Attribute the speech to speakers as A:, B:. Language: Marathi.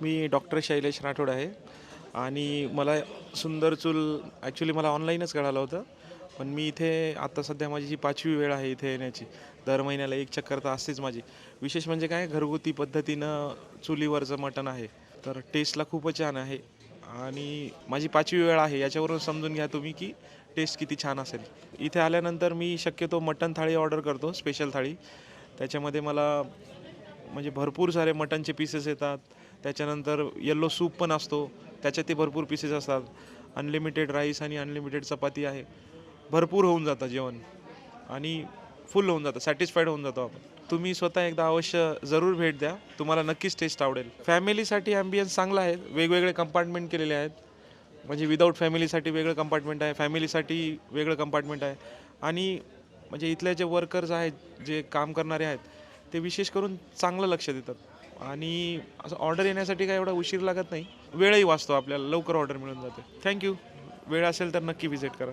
A: मी डॉक्टर शैलेश राठोड आहे. आणि मला सुंदर चूल ॲक्च्युली मला ऑनलाईनच कळालं होतं. पण मी इथे आता सध्या माझी जी पाचवी वेळ आहे इथे येण्याची दर महिन्याला एक चक्कर तर असतेच माझी. विशेष म्हणजे काय घरगुती पद्धतीनं चुलीवरचं मटण आहे तर टेस्टला खूपच छान आहे. आणि माझी पाचवी वेळ आहे याच्यावरून समजून घ्या तुम्ही की टेस्ट किती छान असेल. इथे आल्यानंतर मी शक्यतो मटण थाळी ऑर्डर करतो स्पेशल थाळी. त्याच्यामध्ये मला म्हणजे भरपूर सारे मटनचे पीसेस येतात. त्याच्यानंतर येल्लो सूप पण असतो. त्याच्यात ते भरपूर पीसेस असतात. अनलिमिटेड राईस आणि अनलिमिटेड चपाती आहे. भरपूर होऊन जातं जेवण. आणि फुल होऊन जातं. सॅटिस्फाईड होऊन जातो आपण. तुम्ही स्वतः एकदा अवश्य जरूर भेट द्या. तुम्हाला नक्कीच टेस्ट आवडेल. फॅमिलीसाठी ॲम्बियन्स चांगला आहे. वेगवेगळे कंपार्टमेंट केलेले आहेत. म्हणजे विदाऊट फॅमिलीसाठी वेगळं कंपार्टमेंट आहे. फॅमिलीसाठी वेगळं कंपार्टमेंट आहे. आणि म्हणजे इथले जे वर्कर्स आहेत जे काम करणारे आहेत ते विशेष करून चांगलं लक्ष देतात. आणि असं ऑर्डर येण्यासाठी काय एवढा उशीर लागत नाही. वेळही वाचतो आपल्याला लवकर ऑर्डर मिळून जाते. थँक्यू वेळ असेल तर नक्की व्हिजिट करा.